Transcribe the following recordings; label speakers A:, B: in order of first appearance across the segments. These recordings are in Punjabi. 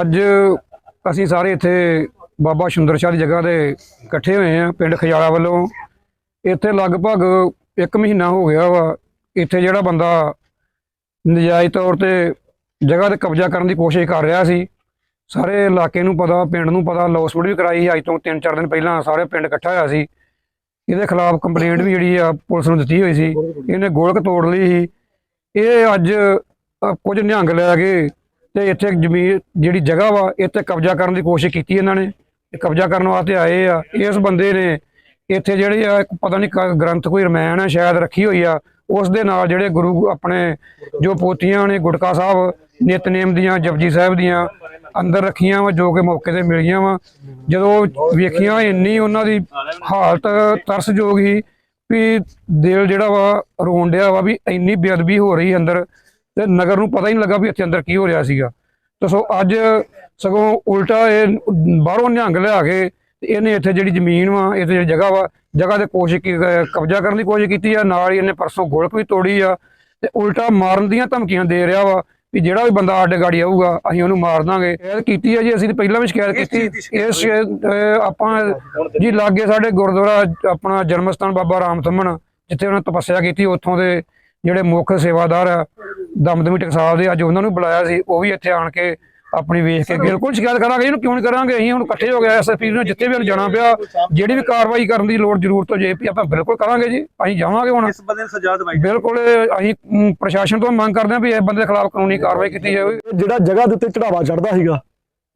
A: ਅੱਜ ਅਸੀਂ ਸਾਰੇ ਇੱਥੇ ਬਾਬਾ ਸੁੰਦਰ ਸ਼ਾਹ ਦੀ ਜਗ੍ਹਾ ਤੇ ਇਕੱਠੇ ਹੋਏ ਆ ਪਿੰਡ ਖਜਾਲਾ ਵੱਲੋਂ। ਇੱਥੇ ਲਗਭਗ 1 ਮਹੀਨਾ ਹੋ ਗਿਆ ਵਾ, ਇੱਥੇ ਜਿਹੜਾ ਬੰਦਾ ਨਜਾਇਜ਼ ਤੌਰ ਤੇ ਜਗ੍ਹਾ ਤੇ ਕਬਜ਼ਾ ਕਰਨ ਦੀ ਕੋਸ਼ਿਸ਼ ਕਰ ਰਿਹਾ ਸੀ। ਸਾਰੇ ਇਲਾਕੇ ਨੂੰ ਪਤਾ, ਪਿੰਡ ਨੂੰ ਪਤਾ ਲੌਸਮੈਂਟ ਵੀ ਕਰਾਈ ਸੀ, ਅੱਜ ਤੋਂ 3-4 ਦਿਨ ਪਹਿਲਾਂ ਸਾਰੇ ਪਿੰਡ ਇਕੱਠਾ ਹੋਇਆ ਸੀ। ਇਹਦੇ ਖਿਲਾਫ ਕੰਪਲੇਂਟ ਵੀ ਜਿਹੜੀ ਆ ਪੁਲਿਸ ਨੂੰ ਦਿੱਤੀ ਹੋਈ ਸੀ। ਇਹਨੇ ਗੋਲਕ ਤੋੜ ਲਈ ਸੀ। ਇਹ ਅੱਜ ਕੁਝ ਨਿਹੰਗ ਲੈ ਕੇ ਤੇ ਇੱਥੇ ਜ਼ਮੀਨ ਜਿਹੜੀ ਜਗ੍ਹਾ ਵਾ, ਇੱਥੇ ਕਬਜ਼ਾ ਕਰਨ ਦੀ ਕੋਸ਼ਿਸ਼ ਕੀਤੀ ਇਹਨਾਂ ਨੇ ਇਹ ਕਬਜ਼ਾ ਕਰਨ ਵਾਸਤੇ ਆਏ ਆ। ਇਸ ਬੰਦੇ ਨੇ ਇੱਥੇ ਜਿਹੜੇ ਆ ਪਤਾ ਨਹੀਂ ਗ੍ਰੰਥ ਕੋਈ ਰਮਾਇਣ ਆ ਸ਼ਾਇਦ ਰੱਖੀ ਹੋਈ ਆ, ਉਸ ਦੇ ਨਾਲ ਜਿਹੜੇ ਗੁਰੂ ਆਪਣੇ ਜੋ ਪੋਤੀਆਂ ਨੇ, ਗੁਟਕਾ ਸਾਹਿਬ, ਨਿਤਨੇਮ ਦੀਆਂ, ਜਪਜੀ ਸਾਹਿਬ ਦੀਆਂ ਅੰਦਰ ਰੱਖੀਆਂ ਵਾ, ਜੋ ਕਿ ਮੌਕੇ ਤੇ ਮਿਲੀਆਂ ਵਾ। ਜਦੋਂ ਵੇਖੀਆਂ ਇੰਨੀ ਉਹਨਾਂ ਦੀ ਹਾਲਤ ਤਰਸਯੋਗ ਸੀ ਵੀ ਦਿਲ ਜਿਹੜਾ ਵਾ ਰੋਣ ਡਿਆ ਵਾ ਵੀ ਇੰਨੀ ਬੇਅਦਬੀ ਹੋ ਰਹੀ ਅੰਦਰ। ਤੇ ਨਗਰ ਨੂੰ ਪਤਾ ਹੀ ਨਹੀਂ ਲੱਗਾ ਵੀ ਇੱਥੇ ਅੰਦਰ ਕੀ ਹੋ ਰਿਹਾ ਸੀਗਾ। ਤੇ ਸੋ ਅੱਜ ਸਗੋਂ ਉਲਟਾ ਇਹ ਬਾਹਰੋਂ ਨਿਹੰਗ ਲਿਆ ਕੇ ਇਹਨੇ ਇੱਥੇ ਜਿਹੜੀ ਜ਼ਮੀਨ ਵਾ ਇੱਥੇ ਜਿਹੜੀ ਜਗ੍ਹਾ ਵਾ ਜਗ੍ਹਾ ਤੇ ਕੋਸ਼ਿਸ਼ ਕੀ ਕਬਜ਼ਾ ਕਰਨ ਦੀ ਕੋਸ਼ਿਸ਼ ਕੀਤੀ ਆ ਨਾਲ ਹੀ ਇਹਨੇ ਪਰਸੋਂ ਗੋਲਕ ਵੀ ਤੋੜੀ ਆ ਤੇ ਉਲਟਾ ਮਾਰਨ ਦੀਆਂ ਧਮਕੀਆਂ ਦੇ ਰਿਹਾ ਵਾ ਵੀ ਜਿਹੜਾ ਵੀ ਬੰਦਾ ਸਾਡੇ ਗਾੜੀ ਆਊਗਾ ਅਸੀਂ ਉਹਨੂੰ ਮਾਰ ਦਾਂਗੇ। ਸ਼ਿਕਾਇਤ ਕੀਤੀ ਹੈ ਜੀ ਅਸੀਂ ਪਹਿਲਾਂ ਵੀ ਸ਼ਿਕਾਇਤ ਕੀਤੀ। ਇਸ ਆਪਾਂ ਜੀ ਲਾਗੇ ਸਾਡੇ ਗੁਰਦੁਆਰਾ ਆਪਣਾ ਜਨਮ ਸਥਾਨ ਬਾਬਾ ਰਾਮ ਥੰਮਣ ਜਿੱਥੇ ਉਹਨਾਂ ਤਪੱਸਿਆ ਕੀਤੀ ਉੱਥੋਂ ਦੇ ਜਿਹੜੇ ਮੁੱਖ ਸੇਵਾਦਾਰ ਆ ਦਮਦਮੀ ਟਕਸਾਲ ਦੇ ਅੱਜ ਉਹਨਾਂ ਨੂੰ ਬੁਲਾਇਆ ਸੀ ਉਹ ਵੀ ਇੱਥੇ ਆਣ ਕੇ ਆਪਣੀ ਵੇਖ ਕੇ ਬਿਲਕੁਲ ਸ਼ਿਕਾਇਤ ਕਰਾਂਗੇ ਇਹਨੂੰ ਕਿਉਂ ਨਹੀਂ ਕਰਾਂਗੇ? ਅਸੀਂ ਹੁਣ ਇਕੱਠੇ ਹੋ ਗਏ ਐਸਐਸਪੀ ਨੂੰ ਜਿੱਥੇ ਵੀ ਉਹਨੂੰ ਜਾਣਾ ਪਿਆ ਜਿਹੜੀ ਵੀ ਕਾਰਵਾਈ ਕਰਨ ਦੀ ਲੋੜ ਜ਼ਰੂਰਤ ਹੋ ਜੇ ਵੀ ਆਪਾਂ ਬਿਲਕੁਲ ਕਰਾਂਗੇ ਜੀ ਅਸੀਂ ਜਾਵਾਂਗੇ ਹੁਣ।
B: ਇਸ ਬੰਦੇ ਨੂੰ ਸਜ਼ਾ ਦਵਾਈ
A: ਬਿਲਕੁਲ ਅਸੀਂ ਪ੍ਰਸ਼ਾਸਨ ਤੋਂ ਮੰਗ ਕਰਦੇ ਹਾਂ ਵੀ ਇਹ ਬੰਦੇ ਦੇ ਖਿਲਾਫ ਕਾਨੂੰਨੀ ਕਾਰਵਾਈ ਕੀਤੀ ਜਾਵੇ।
C: ਜਿਹੜਾ ਜਗ੍ਹਾ ਦੇ ਉੱਤੇ ਚੜਾਵਾ ਚੜਦਾ ਸੀਗਾ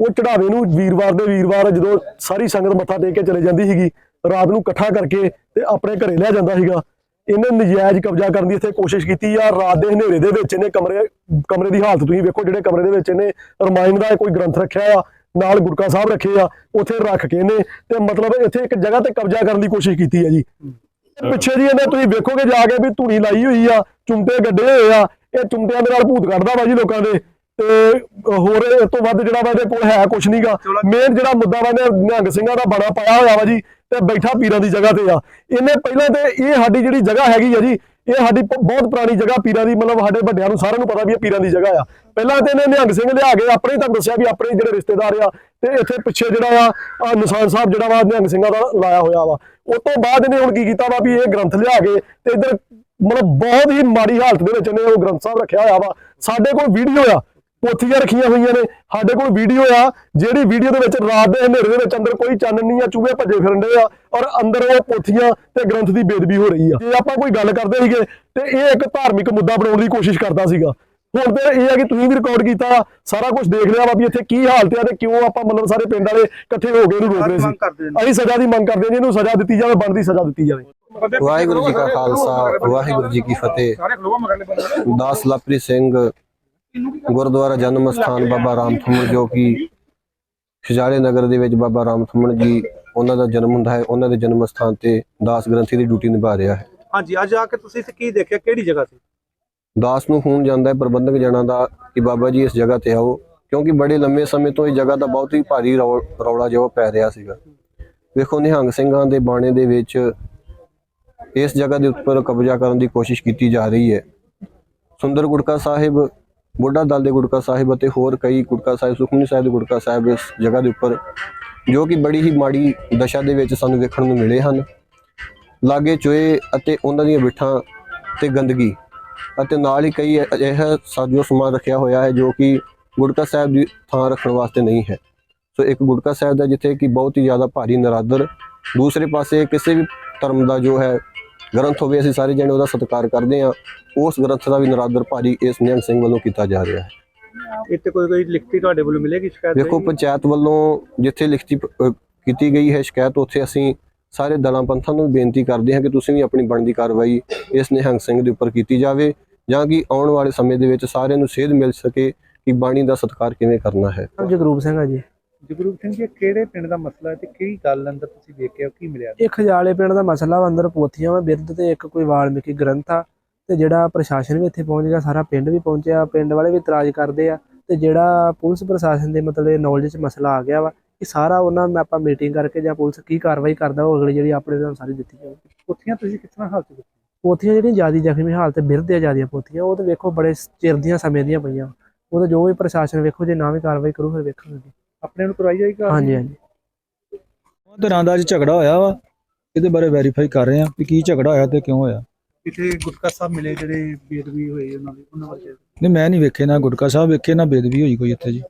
C: ਉਹ ਚੜਾਵੇ ਨੂੰ ਵੀਰਵਾਰ ਦੇ ਵੀਰਵਾਰ ਜਦੋਂ ਸਾਰੀ ਸੰਗਤ ਮੱਥਾ ਟੇਕ ਕੇ ਚਲੇ ਜਾਂਦੀ ਸੀਗੀ ਰਾਤ ਨੂੰ ਇਕੱਠਾ ਕਰਕੇ ਤੇ ਆਪਣੇ ਘਰੇ ਲਿਆ ਜਾਂਦਾ ਸੀਗਾ ਇਹਨੇ ਨਜਾਇਜ਼ ਕਬਜ਼ਾ ਕਰਨ ਦੀ ਇੱਥੇ ਕੋਸ਼ਿਸ਼ ਕੀਤੀ ਆ। ਰਾਤ ਦੇ ਹਨੇਰੇ ਦੇ ਵਿੱਚ ਇਹਨੇ ਕਮਰੇ ਕਮਰੇ ਦੀ ਹਾਲਤ ਤੁਸੀਂ ਵੇਖੋ ਜਿਹੜੇ ਕਮਰੇ ਦੇ ਵਿੱਚ ਇਹਨੇ ਰਮਾਇਣ ਦਾ ਕੋਈ ਗ੍ਰੰਥ ਰੱਖਿਆ ਆ, ਨਾਲ ਗੁਰਕਾ ਸਾਹਿਬ ਰੱਖੇ ਆ, ਉੱਥੇ ਰੱਖ ਕੇ ਇਹਨੇ ਤੇ ਮਤਲਬ ਇੱਥੇ ਇੱਕ ਜਗ੍ਹਾ ਤੇ ਕਬਜ਼ਾ ਕਰਨ ਦੀ ਕੋਸ਼ਿਸ਼ ਕੀਤੀ ਹੈ ਜੀ। ਪਿੱਛੇ ਜੀ ਇਹਨੇ ਤੁਸੀਂ ਵੇਖੋਗੇ ਜਾ ਕੇ ਵੀ ਧੂਣੀ ਲਾਈ ਹੋਈ ਆ, ਚੁੰਮਟੇ ਗੱਡੇ ਹੋਏ ਆ, ਇਹ ਚੁੰਮਟਿਆਂ ਦੇ ਨਾਲ ਭੂਤ ਕੱਢਦਾ ਵਾ ਜੀ ਲੋਕਾਂ ਦੇ। ਤੇ ਹੋਰ ਇਸ ਤੋਂ ਵੱਧ ਜਿਹੜਾ ਵਾ ਇਹਦੇ ਕੋਲ ਹੈ ਕੁਛ ਨਹੀਂਗਾ ਮੇਨ ਜਿਹੜਾ ਮੁੱਦਾ ਵਾ ਇਹਨੇ ਨਿਹੰਗ ਸਿੰਘਾਂ ਦਾ ਬੜਾ ਪਾਇਆ ਹੋਇਆ ਵਾ ਜੀ ਤੇ ਬੈਠਾ ਪੀਰਾਂ ਦੀ ਜਗ੍ਹਾ ਤੇ ਆ। ਇਹਨੇ ਪਹਿਲਾਂ ਤੇ ਇਹ ਸਾਡੀ ਜਿਹੜੀ ਜਗ੍ਹਾ ਹੈਗੀ ਆ ਜੀ ਇਹ ਸਾਡੀ ਬਹੁਤ ਪੁਰਾਣੀ ਜਗ੍ਹਾ ਪੀਰਾਂ ਦੀ ਮਤਲਬ ਸਾਡੇ ਵੱਡਿਆਂ ਨੂੰ ਸਾਰਿਆਂ ਨੂੰ ਪਤਾ ਵੀ ਇਹ ਪੀਰਾਂ ਦੀ ਜਗ੍ਹਾ ਆ। ਪਹਿਲਾਂ ਤੇ ਇਹਨੇ ਨਿਹੰਗ ਸਿੰਘ ਲਿਆ ਕੇ ਆਪਣੇ ਤੁਹਾਨੂੰ ਦੱਸਿਆ ਵੀ ਆਪਣੇ ਜਿਹੜੇ ਰਿਸ਼ਤੇਦਾਰ ਆ ਤੇ ਇੱਥੇ ਪਿੱਛੇ ਜਿਹੜਾ ਆ ਨਿਸ਼ਾਨ ਸਾਹਿਬ ਜਿਹੜਾ ਵਾ ਨਿਹੰਗ ਸਿੰਘਾਂ ਦਾ ਲਾਇਆ ਹੋਇਆ ਵਾ। ਉਸ ਤੋਂ ਬਾਅਦ ਇਹਨੇ ਹੁਣ ਕੀ ਕੀਤਾ ਵਾ ਵੀ ਇਹ ਗ੍ਰੰਥ ਲਿਆ ਕੇ ਤੇ ਇੱਧਰ ਮਤਲਬ ਬਹੁਤ ਹੀ ਮਾੜੀ ਹਾਲਤ ਦੇ ਵਿੱਚ ਇਹਨੇ ਉਹ ਗ੍ਰੰਥ ਸਾਹਿਬ ਰੱਖਿਆ ਹੋਇਆ ਵਾ। ਸਾਡੇ ਕੋਲ ਵੀਡੀਓ ਆ। ਪੋਥੀਆਂ ਰੱਖੀਆਂ ਹੋਈਆਂ ਨੇ। ਸਾਡੇ ਕੋਲ ਵੀਡੀਓ ਆ ਜਿਹੜੀ ਵੀਡੀਓ ਦੇ ਵਿੱਚ ਰਾਤ ਦੇ ਹਨੇਰੇ ਦੇ ਵਿੱਚ ਅੰਦਰ ਕੋਈ ਚੰਨ ਨਹੀਂ ਆ ਚੂਹੇ ਭੱਜੇ ਫਿਰਨ ਦੇ ਆ ਔਰ ਅੰਦਰ ਉਹ ਪੋਥੀਆਂ ਤੇ ਗ੍ਰੰਥ ਦੀ ਬੇਦਬੀ ਹੋ ਰਹੀ ਆ। ਜੇ ਆਪਾਂ ਕੋਈ ਗੱਲ ਕਰਦੇ ਸੀਗੇ ਤੇ ਇਹ ਇੱਕ ਧਾਰਮਿਕ ਮੁੱਦਾ ਬਣਾਉਣ ਦੀ ਕੋਸ਼ਿਸ਼ ਕਰਦਾ ਸੀਗਾ। ਹੁਣ ਤੇ ਇਹ ਆ ਕਿ ਤੁਸੀਂ ਵੀ ਰਿਕਾਰਡ ਕੀਤਾ ਸਾਰਾ ਕੁਝ ਦੇਖ ਲਿਆ ਵਾ ਵੀ ਇੱਥੇ ਕੀ ਹਾਲਤ ਆ ਤੇ ਕਿਉਂ ਆਪਾਂ ਮਤਲਬ ਸਾਰੇ ਪਿੰਡ ਵਾਲੇ ਇਕੱਠੇ ਹੋ ਕੇ ਇਹਨੂੰ ਰੋਕ ਰਹੇ
B: ਮੰਗ ਕਰਦੇ
C: ਸੀ। ਅਸੀਂ ਸਜ਼ਾ ਦੀ ਮੰਗ ਕਰਦੇ ਹਾਂ ਜੀ ਇਹਨੂੰ ਸਜ਼ਾ ਦਿੱਤੀ ਜਾਵੇ ਬਣਦੀ ਸਜ਼ਾ ਦਿੱਤੀ ਜਾਵੇ।
D: ਵਾਹਿਗੁਰੂ ਜੀ ਕਾ ਖਾਲਸਾ ਵਾਹਿਗੁਰੂ ਜੀ ਕੀ ਫਤਿਹ। ਦਾਸ ਲਪਰੀ ਸਿੰਘ ਗੁਰਦੁਆਰਾ ਜਨਮ ਸਥਾਨ ਬਾਬਾ ਰਾਮ ਥਮਣ ਜੋ ਕਿ ਖਿਜਾਲੇ ਨਗਰ ਦੇ ਵਿੱਚ ਬਾਬਾ ਰਾਮ ਥਮਣ ਜੀ ਉਹਨਾਂ ਦਾ ਜਨਮ ਹੁੰਦਾ ਹੈ ਉਹਨਾਂ ਦੇ ਜਨਮ ਸਥਾਨ ਤੇ ਦਾਸ ਗ੍ਰੰਥੀ ਦੀ ਡਿਊਟੀ ਨਿਭਾ ਰਿਹਾ ਹੈ।
B: ਹਾਂਜੀ ਅੱਜ ਆ ਕੇ ਤੁਸੀਂ ਇੱਥੇ ਕੀ ਦੇਖਿਆ? ਕਿਹੜੀ ਜਗ੍ਹਾ ਸੀ?
D: ਦਾਸ ਨੂੰ ਫੋਨ ਜਾਂਦਾ ਹੈ ਪ੍ਰਬੰਧਕ ਜਣਾ ਦਾ ਕਿ ਬਾਬਾ ਜੀ ਇਸ ਜਗ੍ਹਾ ਤੇ ਆਓ ਕਿਉਂਕਿ ਬੜੇ ਲੰਮੇ ਸਮੇਂ ਤੋਂ ਇਹ ਜਗ੍ਹਾ ਦਾ ਬਹੁਤ ਹੀ ਭਾਰੀ ਰੌਲਾ ਜਿਹਾ ਪੈ ਰਿਹਾ ਸੀਗਾ। ਵੇਖੋ ਨਿਹੰਗ ਸਿੰਘਾਂ ਦੇ ਬਾਣੇ ਦੇ ਵਿੱਚ ਇਸ ਜਗ੍ਹਾ ਦੇ ਉੱਪਰ ਕਬਜ਼ਾ ਕਰਨ ਦੀ ਕੋਸ਼ਿਸ਼ ਕੀਤੀ ਜਾ ਰਹੀ ਹੈ। ਸੁੰਦਰ ਗੁਟਕਾ ਸਾਹਿਬ ਬੁੱਢਾ ਦਲ ਦੇ ਗੁਟਕਾ ਸਾਹਿਬ ਅਤੇ ਹੋਰ ਕਈ ਗੁਟਕਾ ਸਾਹਿਬ, ਸੁਖਮਨੀ ਸਾਹਿਬ ਦੇ ਗੁਟਕਾ ਸਾਹਿਬ ਇਸ ਜਗ੍ਹਾ ਦੇ ਉੱਪਰ, ਜੋ ਕਿ ਬੜੀ ਹੀ ਮਾੜੀ ਦਸ਼ਾ ਦੇ ਵਿੱਚ ਸਾਨੂੰ ਵੇਖਣ ਨੂੰ ਮਿਲੇ ਹਨ। ਲਾਗੇ ਚੋਏ ਅਤੇ ਉਹਨਾਂ ਦੀਆਂ ਬਿੱਠਾਂ ਤੇ ਗੰਦਗੀ ਅਤੇ ਨਾਲ ਹੀ ਕਈ ਅਜਿਹਾ ਸਾਜੋ ਸਮਾਨ ਰੱਖਿਆ ਹੋਇਆ ਹੈ, ਜੋ ਕਿ ਗੁਟਕਾ ਸਾਹਿਬ ਦੀ ਥਾਂ ਰੱਖਣ ਵਾਸਤੇ ਨਹੀਂ ਹੈ। ਸੋ ਇੱਕ ਗੁਟਕਾ ਸਾਹਿਬ ਦਾ ਜਿੱਥੇ ਕਿ ਬਹੁਤ ਹੀ ਜ਼ਿਆਦਾ ਭਾਰੀ ਨਰਾਦਰ, ਦੂਸਰੇ ਪਾਸੇ ਕਿਸੇ ਵੀ ਧਰਮ ਦਾ ਜੋ ਹੈ ਗ੍ਰੰਥ ਹੋਵੇ ਅਸੀਂ ਸਾਰੇ ਜਣੇ ਉਹਦਾ ਸਤਿਕਾਰ ਕਰਦੇ ਹਾਂ। ਉਸ ਗ੍ਰੰਥ ਦਾ ਵੀ ਨਰਾਦਰ ਭਾਰੀ ਇਸ ਨਿਹੰਗ ਸਿੰਘ ਵੱਲੋਂ ਕੀਤਾ ਜਾ ਰਿਹਾ ਹੈ।
B: ਇੱਥੇ ਕੋਈ ਕੋਈ ਲਿਖਤੀ ਤੁਹਾਡੇ ਵੱਲੋਂ ਮਿਲੇਗੀ ਸ਼ਿਕਾਇਤ ਹੋਏਗੀ?
D: ਪੰਚਾਇਤ ਵੱਲੋਂ ਜਿੱਥੇ ਲਿਖਤੀ ਕੀਤੀ ਗਈ ਹੈ ਸ਼ਿਕਾਇਤ ਉੱਥੇ ਅਸੀਂ ਸਾਰੇ ਦਲਾਂ ਪੰਥਾਂ ਨੂੰ ਬੇਨਤੀ ਕਰਦੇ ਹਾਂ ਕਿ ਤੁਸੀਂ ਵੀ ਆਪਣੀ ਬਣਦੀ ਕਾਰਵਾਈ ਇਸ ਨਿਹੰਗ ਸਿੰਘ ਦੇ ਉੱਪਰ ਕੀਤੀ ਜਾਵੇ ਜਾਂ ਕਿ ਆਉਣ ਵਾਲੇ ਸਮੇਂ ਦੇ ਵਿੱਚ ਸਾਰਿਆਂ ਨੂੰ ਸੇਧ ਮਿਲ ਸਕੇ ਕਿ ਬਾਣੀ ਦਾ ਸਤਿਕਾਰ ਕਿਵੇਂ ਕਰਨਾ ਹੈ।
E: ਜਗਰੂਪ ਸਿੰਘ ਆ ਜੀ।
B: ਜਗਰੂਪ ਸਿੰਘ ਜੀ ਕਿਹੜੇ ਪਿੰਡ ਦਾ ਮਸਲਾ ਹੈ ਤੇ ਕਿਹੜੀ ਗੱਲ ਅੰਦਰ ਤੁਸੀਂ ਵੇਖਿਆ ਕੀ ਮਿਲਿਆ?
E: ਇਹ ਖਜਾਲੇ ਪਿੰਡ ਦਾ ਮਸਲਾ ਵਾ ਅੰਦਰ ਪੋਥੀਆਂ ਵਾ ਬਿਰਧ ਤੇ ਇੱਕ ਕੋਈ ਵਾਲਮੀਕੀ ਗ੍ਰੰਥ ਆ ਤੇ ਜਿਹੜਾ ਪ੍ਰਸ਼ਾਸਨ ਵੀ ਇੱਥੇ ਪਹੁੰਚ ਗਿਆ ਸਾਰਾ ਪਿੰਡ ਵੀ ਪਹੁੰਚਿਆ ਪਿੰਡ ਵਾਲੇ ਵੀ ਇਤਰਾਜ਼ ਕਰਦੇ ਆ ਤੇ ਜਿਹੜਾ ਪੁਲਿਸ ਪ੍ਰਸ਼ਾਸਨ ਦੇ ਮਤਲਬ ਨੌਲੇਜ 'ਚ ਮਸਲਾ ਆ ਗਿਆ ਵਾ ਇਹ ਸਾਰਾ ਉਹਨਾਂ ਨਾਲ ਆਪਾਂ ਮੀਟਿੰਗ ਕਰਕੇ ਜਾਂ ਪੁਲਿਸ ਕੀ ਕਾਰਵਾਈ ਕਰਦਾ ਉਹ ਅਗਲੀ ਜਿਹੜੀ ਆਪਣੇ ਨਾਲ ਸਾਰੀ ਦਿੱਤੀ ਜਾਊਗੀ।
B: ਉੱਥੀਆਂ ਤੁਸੀਂ ਕਿਸ ਤਰ੍ਹਾਂ ਹਾਲਤ ਦੇਖੀ
E: ਪੋਥੀਆਂ ਜਿਹੜੀਆਂ ਜ਼ਿਆਦਾ ਜ਼ਖਮੀ ਹਾਲਤ ਬਿਰਧ ਆ ਜਿਆਦੀਆਂ ਪੋਥੀਆਂ ਉਹ ਤੇ ਵੇਖੋ ਬੜੇ ਚਿਰ ਦੀਆਂ ਸਮੇਂ ਦੀਆਂ ਪਈਆਂ ਉਹਦਾ ਜੋ ਵੀ ਪ੍ਰਸ਼ਾਸਨ ਵੇਖੋ ਜੇ ਨਾ ਵੀ ਕਾਰਵਾਈ ਕਰੂ ਫਿਰ ਵੇਖਾਂਗੇ।
B: ਆਪਣੇ ਨੂੰ ਕਰਵਾਈ ਜਾਏਗੀ?
E: ਹਾਂਜੀ ਹਾਂਜੀ।
F: ਧਿਰਾਂ ਦਾ ਅੱਜ ਝਗੜਾ ਹੋਇਆ ਵਾ ਇਹਦੇ ਬਾਰੇ ਵੈਰੀਫਾਈ ਕਰ ਰਹੇ ਆ ਕਿ ਕੀ ਝਗੜਾ ਹੋਇਆ ਤੇ ਕਿਉਂ ਹੋਇਆ।
B: ਇੱਥੇ ਗੁਟਕਾ ਸਾਹਿਬ ਮਿਲੇ ਜਿਹੜੇ ਬੇਦਬੀ ਹੋਏ ਉਹਨਾਂ ਦੀ ਉਹਨਾਂ ਬਾਰੇ।
F: ਨਹੀਂ ਮੈਂ ਨਹੀਂ ਵੇਖੇ ਨਾ ਗੁਟਕਾ ਸਾਹਿਬ ਵੇਖੇ ਨਾ ਬੇਦਬੀ ਹੋਈ ਕੋਈ ਇੱਥੇ ਜੀ।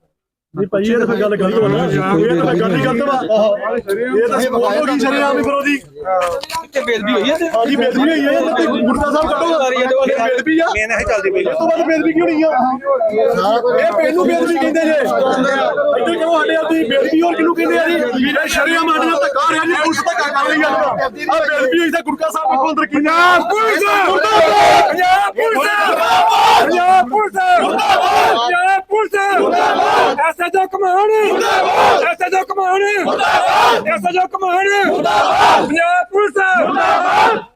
C: ਨਹੀਂ ਭਾਈ ਇਹ ਤਾਂ ਫਿਰ ਗੱਲ ਗਲਤ ਹੋਣਾ ਇਹ ਤਾਂ ਗੱਲ ਹੀ ਗਲਤ ਵਾ। ਇਹ ਤਾਂ ਸਪੋਰਟ ਹੋ ਗਈ ਸ਼ਰੀਆਮ ਫਿਰ ਉਹਦੀ
F: ਕਿੱਥੇ ਬੇਦਬੀ ਹੋਈ ਹੈ
C: ਹਾਂਜੀ ਬੇਦਬੀ ਹੋਈ ਹੈ ਤੇ ਗੁਰਦਾ ਸਾਹਿਬ ਕੱਢੋ ਇਹ ਬੇਦਬੀ ਆ।
B: ਮੇਨ ਇਹ ਚੱਲਦੀ ਪਈ
C: ਇਸ ਤੋਂ ਬਾਅਦ ਬੇਦਬੀ ਕਿਉਂ ਨਹੀਂ ਆ? ਇਹ ਪਿੰਡ ਨੂੰ ਬੇਦਬੀ ਕਹਿੰਦੇ ਜੇ। ਇੱਥੇ ਕਿਉਂ ਸਾਡੇ ਆਦੀ ਬੇਦਬੀ ਹੋਰ ਕਿਹਨੂੰ ਕਹਿੰਦੇ ਆ ਜੀ? ਵੀਰੇ ਸ਼ਰੀਆਮ ਸਾਡੇ ਨਾਲ ਧੱਕਾ ਹੋ ਰਿਹਾ ਜੀ। ਪੁਲਿਸ ਧੱਕਾ ਕਰ ਰਹੀ ਆ। ਆ ਬੇਦਬੀ ਹੋਈ ਤਾਂ ਗੁਰਕਾ ਸਾਹਿਬ ਵੇਖੋ ਅੰਦਰ ਕਿੰਨਾ ਪੁਲਿਸ! ਮੁਰਦਾਬਾਦ Punjab police! Punjab police Punjab police!
A: ਐਸੇ ਜੋ ਕਮਾਉਣ। ਮੁਰਦਾਬਾਦ! ਐਸੇ ਜੋ ਕਮਾਉਣ। ਮੁਰਦਾਬਾਦ! ਐਸੇ ਜੋ ਕਮਾਉਣ। ਮੁਰਦਾਬਾਦ! ਪੰਜਾਬ ਪੁਲਿਸ। ਮੁਰਦਾਬਾਦ!